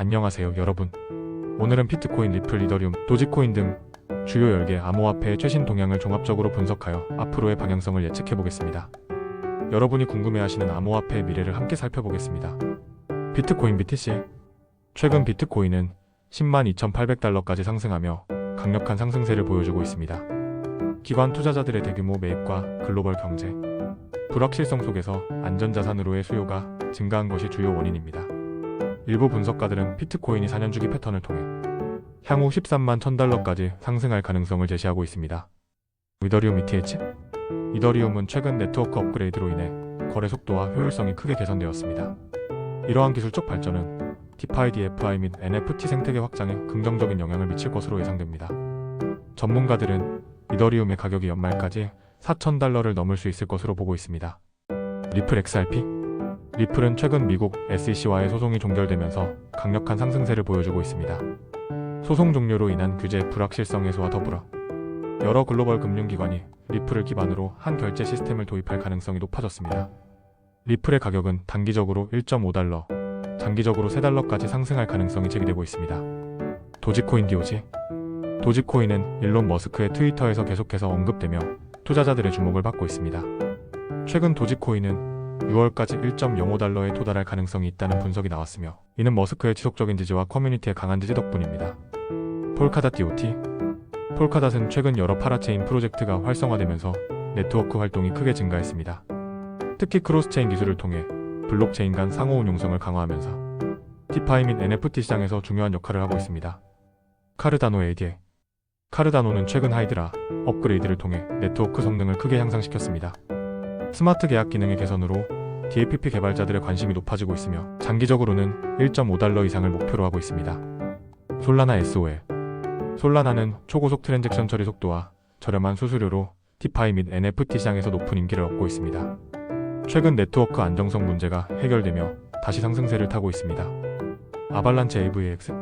안녕하세요 여러분 오늘은 비트코인, 리플, 이더리움, 도지코인 등 주요 10개 암호화폐의 최신 동향을 종합적으로 분석하여 앞으로의 방향성을 예측해 보겠습니다. 여러분이 궁금해하시는 암호화폐의 미래를 함께 살펴보겠습니다. 비트코인 BTC 최근 비트코인은 10만 2,800달러까지 상승하며 강력한 상승세를 보여주고 있습니다. 기관 투자자들의 대규모 매입과 글로벌 경제, 불확실성 속에서 안전자산으로의 수요가 증가한 것이 주요 원인입니다. 일부 분석가들은 비트코인이 4년 주기 패턴을 통해 향후 13만 1000달러까지 상승할 가능성을 제시하고 있습니다. 이더리움 ETH 이더리움은 최근 네트워크 업그레이드로 인해 거래 속도와 효율성이 크게 개선되었습니다. 이러한 기술적 발전은 디파이 DFI 및 NFT 생태계 확장에 긍정적인 영향을 미칠 것으로 예상됩니다. 전문가들은 이더리움의 가격이 연말까지 4,000달러를 넘을 수 있을 것으로 보고 있습니다. 리플 XRP 리플은 최근 미국 SEC와의 소송이 종결되면서 강력한 상승세를 보여주고 있습니다. 소송 종료로 인한 규제 불확실성 해소와 더불어 여러 글로벌 금융기관이 리플을 기반으로 한 결제 시스템을 도입할 가능성이 높아졌습니다. 리플의 가격은 단기적으로 1.5달러, 장기적으로 3달러까지 상승할 가능성이 제기되고 있습니다. 도지코인 DOG 도지코인은 일론 머스크의 트위터에서 계속해서 언급되며 투자자들의 주목을 받고 있습니다. 최근 도지코인은 6월까지 1.05달러에 도달할 가능성이 있다는 분석이 나왔으며 이는 머스크의 지속적인 지지와 커뮤니티의 강한 지지 덕분입니다. 폴카닷 DOT 폴카닷은 최근 여러 파라체인 프로젝트가 활성화되면서 네트워크 활동이 크게 증가했습니다. 특히 크로스체인 기술을 통해 블록체인 간 상호 운용성을 강화하면서 디파이 및 NFT 시장에서 중요한 역할을 하고 있습니다. 카르다노 ADA 카르다노는 최근 하이드라 업그레이드를 통해 네트워크 성능을 크게 향상시켰습니다. 스마트 계약 기능의 개선으로 DAPP 개발자들의 관심이 높아지고 있으며 장기적으로는 1.5달러 이상을 목표로 하고 있습니다. 솔라나 SOL 솔라나는 초고속 트랜잭션 처리 속도와 저렴한 수수료로 디파이 및 NFT 시장에서 높은 인기를 얻고 있습니다. 최근 네트워크 안정성 문제가 해결되며 다시 상승세를 타고 있습니다. 아발란체 AVX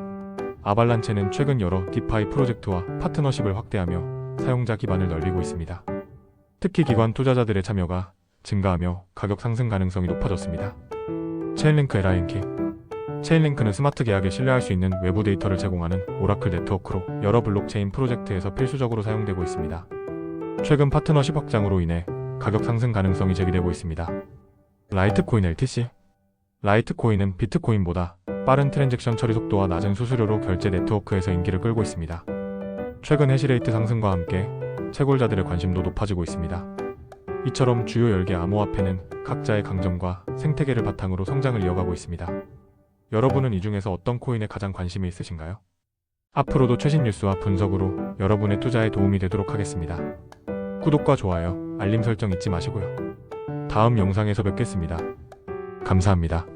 아발란체는 최근 여러 디파이 프로젝트와 파트너십을 확대하며 사용자 기반을 넓히고 있습니다. 특히 기관 투자자들의 참여가 증가하며 가격 상승 가능성이 높아졌습니다. 체인링크 LINK 체인링크는 스마트 계약에 신뢰할 수 있는 외부 데이터를 제공하는 오라클 네트워크로 여러 블록체인 프로젝트에서 필수적으로 사용되고 있습니다. 최근 파트너십 확장으로 인해 가격 상승 가능성이 제기되고 있습니다. 라이트코인 LTC 라이트코인은 비트코인보다 빠른 트랜잭션 처리 속도와 낮은 수수료로 결제 네트워크에서 인기를 끌고 있습니다. 최근 해시레이트 상승과 함께 채굴자들의 관심도 높아지고 있습니다. 이처럼 주요 10개 암호화폐는 각자의 강점과 생태계를 바탕으로 성장을 이어가고 있습니다. 여러분은 이 중에서 어떤 코인에 가장 관심이 있으신가요? 앞으로도 최신 뉴스와 분석으로 여러분의 투자에 도움이 되도록 하겠습니다. 구독과 좋아요, 알림 설정 잊지 마시고요. 다음 영상에서 뵙겠습니다. 감사합니다.